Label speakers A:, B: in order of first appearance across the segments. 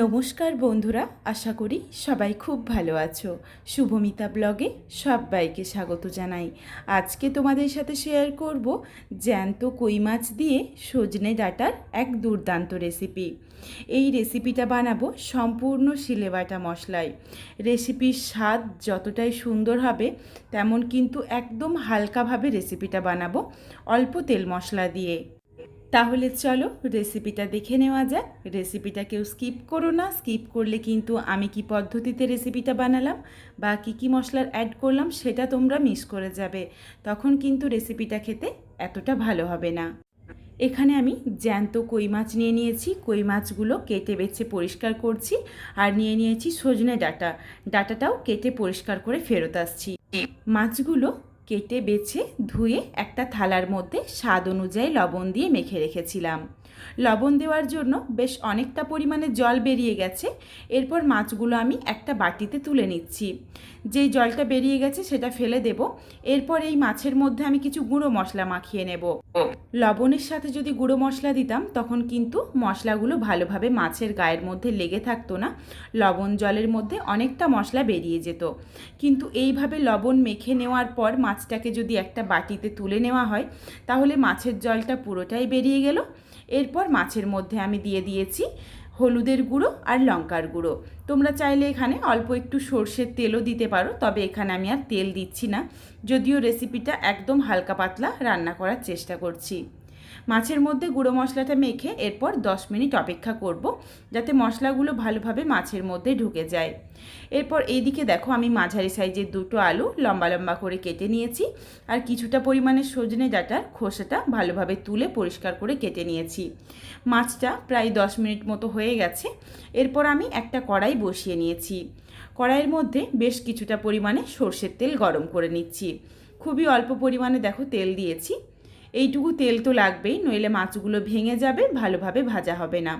A: নমস্কার বন্ধুরা, আশা করি সবাই খুব ভালো আছো। শুভমিতা ব্লগে সবাইকে স্বাগত জানাই। আজকে তোমাদের সাথে শেয়ার করব জ্যান্ত কই মাছ দিয়ে সজনে ডাটার এক দুর্দান্ত রেসিপি এই রেসিপিটা বানাবো সম্পূর্ণ শিলেবাটা মশলায়। রেসিপির স্বাদ যতটাই সুন্দর হবে, তেমন কিন্তু একদম হালকাভাবে রেসিপিটা বানাবো অল্প তেল মশলা দিয়ে। তাহলে চলো রেসিপিটা দেখে নেওয়া যাক। রেসিপিটা কেউ স্কিপ করো না। স্কিপ করলে কিন্তু আমি কি পদ্ধতিতে রেসিপিটা বানালাম বা কী কী মশলার অ্যাড করলাম সেটা তোমরা মিস করে যাবে। তখন কিন্তু রেসিপিটা খেতে এতটা ভালো হবে না। এখানে আমি জ্যান্ত কই মাছ নিয়ে নিয়েছি। কই মাছগুলো কেটে বেছে পরিষ্কার করছি আর নিয়ে নিয়েছি সজনে ডাটা। ডাটাটাও কেটে পরিষ্কার করে ফেরত আসছি। মাছগুলো কেটে বেছে ধুয়ে একটা থালার মধ্যে স্বাদ অনুযায়ী লবণ দিয়ে মেখে রেখেছিলাম। লবণ দেওয়ার জন্য বেশ অনেকটা পরিমাণে জল বেরিয়ে গেছে। এরপর মাছগুলো আমি একটা বাটিতে তুলে নিচ্ছি। যেই জলটা বেরিয়ে গেছে সেটা ফেলে দেব। এরপর এই মাছের মধ্যে আমি কিছু গুঁড়ো মশলা মাখিয়ে নেব। লবণের সাথে যদি গুঁড়ো মশলা দিতাম তখন কিন্তু মশলাগুলো ভালোভাবে মাছের গায়ের মধ্যে লেগে থাকতো না। লবণ জলের মধ্যে অনেকটা মশলা বেরিয়ে যেত। কিন্তু এইভাবে লবণ মেখে নেওয়ার পর মাছটাকে যদি একটা বাটিতে তুলে নেওয়া হয় তাহলে মাছের জলটা পুরোটাই বেরিয়ে গেল। এরপর মাছের মধ্যে আমি দিয়ে দিয়েছি হলুদের গুঁড়ো আর লঙ্কার গুঁড়ো। তোমরা চাইলে এখানে অল্প একটু সর্ষের তেলও দিতে পারো, তবে এখানে আমি আর তেল দিচ্ছি না। যদিও রেসিপিটা একদম হালকা পাতলা রান্না করার চেষ্টা করছি। মাছের মধ্যে গুঁড়ো মশলাটা মেখে এরপর 10 মিনিট অপেক্ষা করব যাতে মশলাগুলো ভালোভাবে মাছের মধ্যে ঢুকে যায়। এরপর এইদিকে দেখো আমি মাঝারি সাইজের দুটো আলু লম্বা লম্বা করে কেটে নিয়েছি আর কিছুটা পরিমাণে সজনে ডাটার খোসাটা ভালোভাবে তুলে পরিষ্কার করে কেটে নিয়েছি। মাছটা প্রায় 10 মিনিট মতো হয়ে গেছে। এরপর আমি একটা কড়াই বসিয়ে নিয়েছি। কড়াইয়ের মধ্যে বেশ কিছুটা পরিমাণে সর্ষের তেল গরম করে নিচ্ছি। খুবই অল্প পরিমাণে দেখো তেল দিয়েছি। এইটুকু তেল তো লাগবেই, নইলে মাছগুলো ভেঙে যাবে, ভালোভাবে ভাজা হবে না।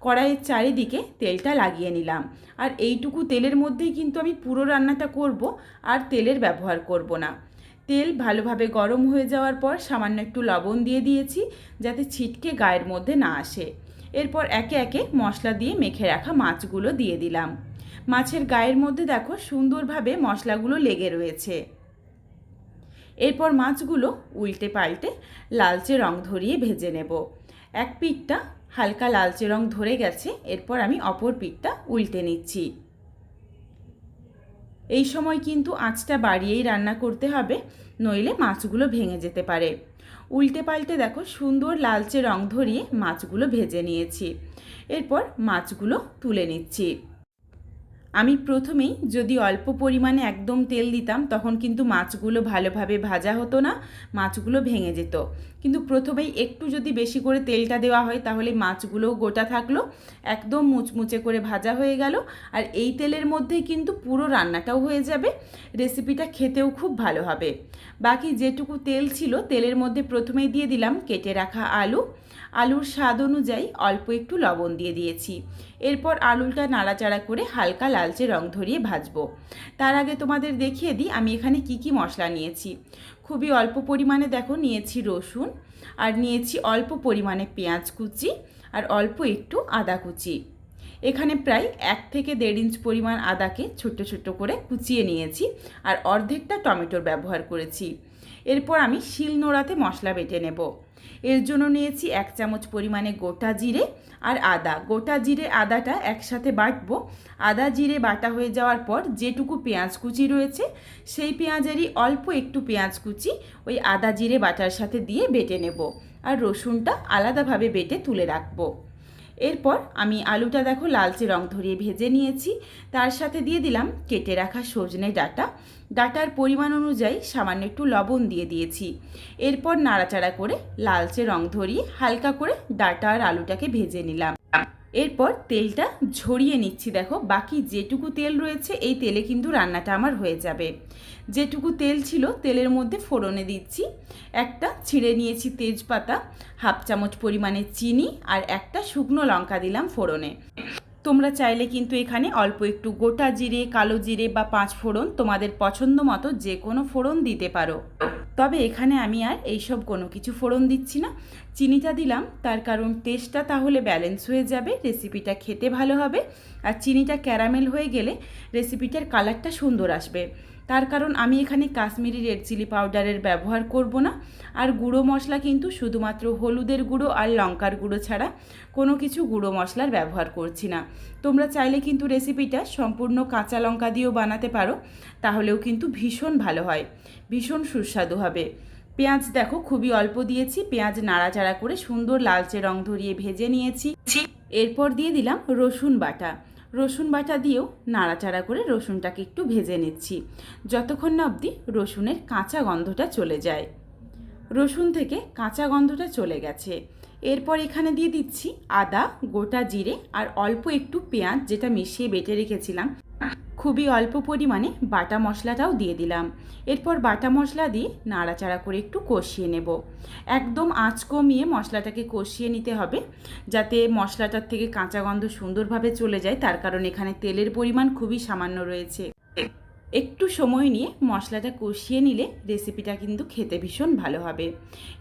A: কড়াইয়ের চারিদিকে তেলটা লাগিয়ে নিলাম। আর এইটুকু তেলের মধ্যেই কিন্তু আমি পুরো রান্নাটা করব, আর তেলের ব্যবহার করব না। তেল ভালোভাবে গরম হয়ে যাওয়ার পর সামান্য একটু লবণ দিয়ে দিয়েছি, যাতে ছিটকে গায়ের মধ্যে না আসে। এরপর একে একে মশলা দিয়ে মেখে রাখা মাছগুলো দিয়ে দিলাম। মাছের গায়ের মধ্যে দেখো সুন্দরভাবে মশলাগুলো লেগে রয়েছে। এরপর মাছগুলো উল্টে পাল্টে লালচে রং ধরিয়ে ভেজে নেব। এক পিঠটা হালকা লালচে রং ধরে গেছে, এরপর আমি অপর পিঠটা উল্টে নিচ্ছি। এই সময় কিন্তু আঁচটা বাড়িয়েই রান্না করতে হবে, নইলে মাছগুলো ভেঙে যেতে পারে। উল্টে পাল্টে দেখো সুন্দর লালচে রং ধরিয়ে মাছগুলো ভেজে নিয়েছি। এরপর মাছগুলো তুলে নিচ্ছি। আমি প্রথমেই যদি অল্প পরিমাণে একদম তেল দিতাম, তখন কিন্তু মাছগুলো ভালোভাবে ভাজা হতো না, মাছগুলো ভেঙে যেত। কিন্তু প্রথমেই একটু যদি বেশি করে তেলটা দেওয়া হয়, তাহলে মাছগুলোও গোটা থাকল, একদম মুচমুচে করে ভাজা হয়ে গেল, আর এই তেলের মধ্যেই কিন্তু পুরো রান্নাটাও হয়ে যাবে, রেসিপিটা খেতেও খুব ভালো হবে। বাকি যেটুকু তেল ছিল, তেলের মধ্যে প্রথমেই দিয়ে দিলাম কেটে রাখা আলু আলুর স্বাদ অনুযায়ী অল্প একটু লবণ দিয়ে দিয়েছি। এরপর আলুটা নাড়াচাড়া করে হালকা লালচে রং ধরিয়ে ভাজবো। তার আগে তোমাদের দেখিয়ে দিই আমি এখানে কি কি মশলা নিয়েছি। খুবই অল্প পরিমাণে দেখো নিয়েছি রসুন, আর নিয়েছি অল্প পরিমাণে পেঁয়াজ কুচি, আর অল্প একটু আদা কুচি। এখানে প্রায় এক থেকে দেড় ইঞ্চ পরিমাণ আদাকে ছোট্ট ছোট্ট করে কুচিয়ে নিয়েছি, আর অর্ধেকটা টমেটোর ব্যবহার করেছি। এরপর আমি শিল নোড়াতে মশলা বেটে নেব। এর জন্য নিয়েছি এক চামচ পরিমাণে গোটা জিরে আর আদা। গোটা জিরে, আদাটা একসাথে বাটবো। আদা, জিরে বাটা হয়ে যাওয়ার পর যেটুকু পেঁয়াজ কুচি রয়েছে, সেই পেঁয়াজেরই অল্প একটু পেঁয়াজ কুচি ওই আদা, জিরে বাটার সাথে দিয়ে বেটে নেব। আর রসুনটা আলাদাভাবে বেটে তুলে রাখব। এরপর আমি আলুটা দেখো লালচে রং ধরিয়ে ভেজে নিয়েছি। তার সাথে দিয়ে দিলাম কেটে রাখা সজনে ডাটা। ডাটার পরিমাণ অনুযায়ী সামান্য একটু লবণ দিয়ে দিয়েছি। এরপর নাড়াচাড়া করে লালচে রং ধরিয়ে হালকা করে ডাটা আর আলুটাকে ভেজে নিলাম। এরপর তেলটা ঝরিয়ে নিচ্ছি, দেখো। বাকি যেটুকু তেল রয়েছে, এই তেলে কিন্তু রান্নাটা আমার হয়ে যাবে। যেটুকু তেল ছিল, তেলের মধ্যে ফোড়নে দিচ্ছি। একটা ছিঁড়ে নিয়েছি তেজপাতা, হাফ চামচ পরিমাণে চিনি আর একটা শুকনো লঙ্কা দিলাম ফোড়নে। তোমরা চাইলে কিন্তু এখানে অল্প একটু গোটা জিরে, কালো জিরে বা পাঁচ ফোড়ন তোমাদের পছন্দ মতো যে কোনো ফোড়ন দিতে পারো। তবে এখানে আমি আর এইসব কোনো কিছু ফোড়ন দিচ্ছি না। চিনিটা দিলাম, তার কারণ টেস্টটা তাহলে ব্যালেন্স হয়ে যাবে রেসিপিটা খেতে ভালো হবে। আর চিনিটা ক্যারামেল হয়ে গেলে রেসিপিটার কালারটা সুন্দর আসবে। তার কারণ আমি এখানে কাশ্মীরি রেড চিলি পাউডারের ব্যবহার করব না। আর গুঁড়ো মশলা কিন্তু শুধুমাত্র হলুদের গুঁড়ো আর লঙ্কার গুঁড়ো ছাড়া কোনো কিছু গুঁড়ো মশলার ব্যবহার করছি না। তোমরা চাইলে কিন্তু রেসিপিটা সম্পূর্ণ কাঁচা লঙ্কা দিয়েও বানাতে পারো, তাহলেও কিন্তু ভীষণ ভালো হয়, ভীষণ সুস্বাদু হবে। পেঁয়াজ দেখো, খুবই অল্প দিয়েছি, পেঁয়াজ নাড়াচাড়া করে সুন্দর লালচে রং ধরিয়ে ভেজে নিয়েছি। এরপর দিয়ে দিলাম রসুন বাটা। রসুন বাটা দিয়েও নাড়াচাড়া করে রসুনটাকে একটু ভেজে নিচ্ছি। যতক্ষণ না অবধি রসুনের কাঁচা গন্ধটা চলে যায়। রসুন থেকে কাঁচা গন্ধটা চলে গেছে। এরপর এখানে দিয়ে দিচ্ছি আদা, গোটা জিরে আর অল্প একটু পেঁয়াজ যেটা মিশিয়ে বেটে রেখেছিলাম। খুবই অল্প পরিমাণে বাটা মশলাটাও দিয়ে দিলাম। এরপর বাটা মশলা দিয়ে নাড়াচাড়া করে একটু কষিয়ে নেব। একদম আঁচ কমিয়ে মশলাটাকে কষিয়ে নিতে হবে, যাতে মশলাটার থেকে কাঁচা গন্ধ সুন্দরভাবে চলে যায়। তার কারণ এখানে তেলের পরিমাণ খুবই সামান্য রয়েছে। একটু সময় নিয়ে মশলাটা কষিয়ে নিলে রেসিপিটা কিন্তু খেতে ভীষণ ভালো হবে।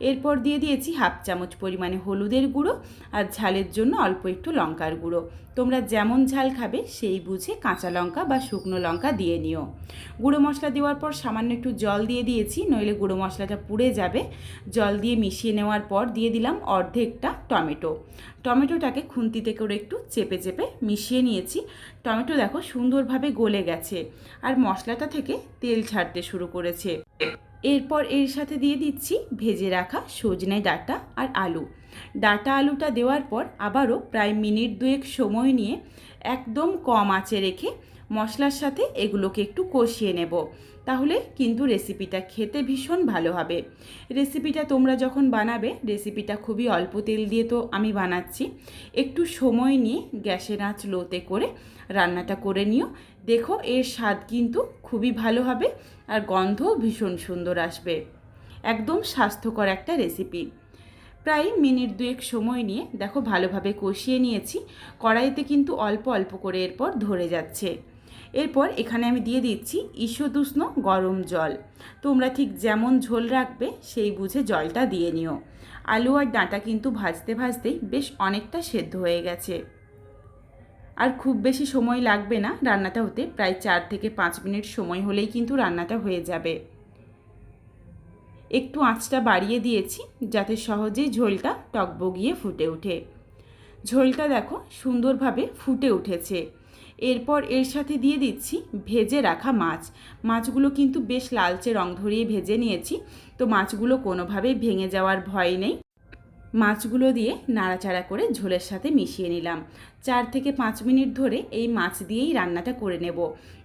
A: এরপর দিয়ে দিয়েছি হাফ চামচ পরিমাণে হলুদের গুঁড়ো আর ঝালের জন্য অল্প একটু লঙ্কার গুঁড়ো। তোমরা যেমন ঝাল খাবে, সেই বুঝে কাঁচা লঙ্কা বা শুকনো লঙ্কা দিয়ে নিও। গুঁড়ো মশলা দেওয়ার পর সামান্য একটু জল দিয়ে দিয়েছি, নইলে গুঁড়ো মশলাটা পুড়ে যাবে। জল দিয়ে মিশিয়ে নেওয়ার পর দিয়ে দিলাম অর্ধেকটা টমেটো। টমেটোটাকে খুন্তিতে করে একটু চেপে চেপে মিশিয়ে নিয়েছি। টমেটো দেখো সুন্দরভাবে গলে গেছে আর মশলাটা থেকে তেল ছাড়তে শুরু করেছে। এরপর এর সাথে দিয়ে দিচ্ছি ভেজে রাখা সজনে ডাটা আর আলু। ডাটা আলুটা দেওয়ার পর আবারও প্রায় মিনিট দুয়েক সময় নিয়ে একদম কম আঁচে রেখে মশলার সাথে এগুলোকে একটু কষিয়ে নেব। তাহলে কিন্তু রেসিপিটা খেতে ভীষণ ভালো হবে। রেসিপিটা তোমরা যখন বানাবে, রেসিপিটা খুবই অল্প তেল দিয়ে তো আমি বানাচ্ছি, একটু সময় নিয়ে গ্যাসের আঁচ লোতে করে রান্নাটা করে নিও। দেখো এর স্বাদ কিন্তু খুবই ভালো হবে আর গন্ধও ভীষণ সুন্দর আসবে। একদম স্বাস্থ্যকর একটা রেসিপি। প্রায় মিনিট দুয়েক সময় নিয়ে দেখো ভালোভাবে কষিয়ে নিয়েছি। কড়াইতে কিন্তু অল্প অল্প করে এরপর ধরে যাচ্ছে। এরপর এখানে আমি দিয়ে দিচ্ছি ঈষদুষ্ণ গরম জল। তোমরা ঠিক যেমন ঝোল রাখবে, সেই বুঝে জলটা দিয়ে নিও। আলু আর ডাঁটা কিন্তু ভাজতে ভাজতেই বেশ অনেকটা সেদ্ধ হয়ে গেছে। আর খুব বেশি সময় লাগবে না, রান্নাটা হতে প্রায় চার থেকে পাঁচ মিনিট সময় হলেই কিন্তু রান্নাটা হয়ে যাবে। একটু আঁচটা বাড়িয়ে দিয়েছি যাতে সহজেই ঝোলটা টকবগিয়ে ফুটে ওঠে। ঝোলটা দেখো সুন্দরভাবে ফুটে উঠেছে। এরপর এর সাথে দিয়ে দিচ্ছি ভেজে রাখা মাছ। মাছগুলো কিন্তু বেশ লালচে রং ধরিয়ে ভেজে নিয়েছি, তো মাছগুলো কোনোভাবেই ভেঙে যাওয়ার ভয় নেই। মাছগুলো দিয়ে নাড়াচাড়া করে ঝোলের সাথে মিশিয়ে নিলাম। চার থেকে পাঁচ মিনিট ধরে এই মাছ দিয়েই রান্নাটা করে নেব,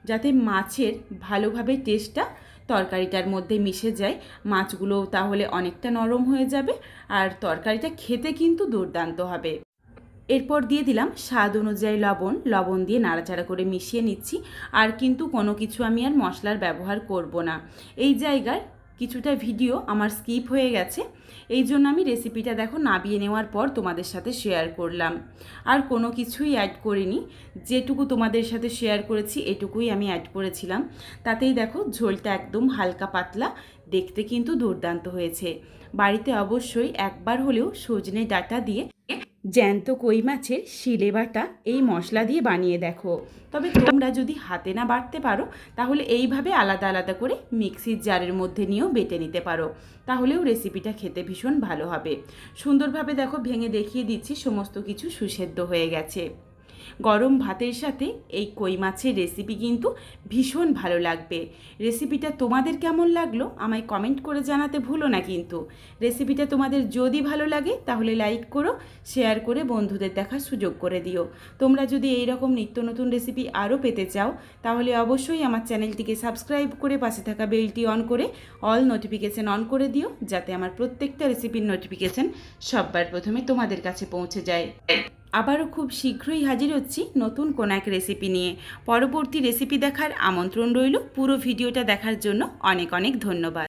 A: যাতে মাছের ভালোভাবে টেস্টটা তরকারিটার মধ্যে মিশে যায়, মাছগুলো তাহলে অনেকটা নরম হয়ে যাবে আর তরকারিটা খেতে কিন্তু দুর্দান্ত হবে। এরপর দিয়ে দিলাম স্বাদ অনুযায়ী লবণ লবণ দিয়ে নাড়াচাড়া করে মিশিয়ে নিচ্ছি, আর কিন্তু কোনো কিছু আমি আর মশলার ব্যবহার করব না। এই জায়গার কিছুটা ভিডিও আমার স্কিপ হয়ে গেছে। এই জন্য আমি রেসিপিটা দেখো নাবিয়ে নেওয়ার পর তোমাদের সাথে শেয়ার করলাম। আর কোনো কিছুই অ্যাড করিনি। যেটুকু তোমাদের সাথে শেয়ার করেছি, এটুকুই আমি অ্যাড করেছিলাম। তাতেই দেখো ঝোলটা একদম হালকা পাতলা, দেখতে কিন্তু দুর্দান্ত হয়েছে। বাড়িতে অবশ্যই একবার হলেও সজনে ডাটা দিয়ে জ্যান্ত কই মাছের শিলে বাটা এই মশলা দিয়ে বানিয়ে দেখো। তবে তোমরা যদি হাতে না বাটতে পারো, তাহলে এইভাবে আলাদা আলাদা করে মিক্সির জারের মধ্যে নিয়েও বেটে নিতে পারো। তাহলেও রেসিপিটা খেতে ভীষণ ভালো হবে। সুন্দরভাবে দেখো, ভেঙে দেখিয়ে দিচ্ছি, সমস্ত কিছু সুসেদ্ধ হয়ে গেছে। গরম ভাতের সাথে এই কই মাছের রেসিপি কিন্তু ভীষণ ভালো লাগবে। রেসিপিটা তোমাদের কেমন লাগল আমায় কমেন্ট করে জানাতে ভুলো না কিন্তু। রেসিপিটা তোমাদের যদি ভালো লাগে তাহলে লাইক করো শেয়ার করে বন্ধুদের দেখার সুযোগ করে দিও। তোমরা যদি এই রকম নিত্য নতুন রেসিপি আরও পেতে চাও, তাহলে অবশ্যই আমার চ্যানেলটিকে সাবস্ক্রাইব করে পাশে থাকা বেলটি অন করে অল নোটিফিকেশান অন করে দিও, যাতে আমার প্রত্যেকটা রেসিপির নোটিফিকেশান সববার প্রথমে তোমাদের কাছে পৌঁছে যায়। আবারও খুব শীঘ্রই হাজির হচ্ছি নতুন কোন এক রেসিপি নিয়ে। পরবর্তী রেসিপি দেখার আমন্ত্রণ রইল। পুরো ভিডিওটা দেখার জন্য অনেক অনেক ধন্যবাদ।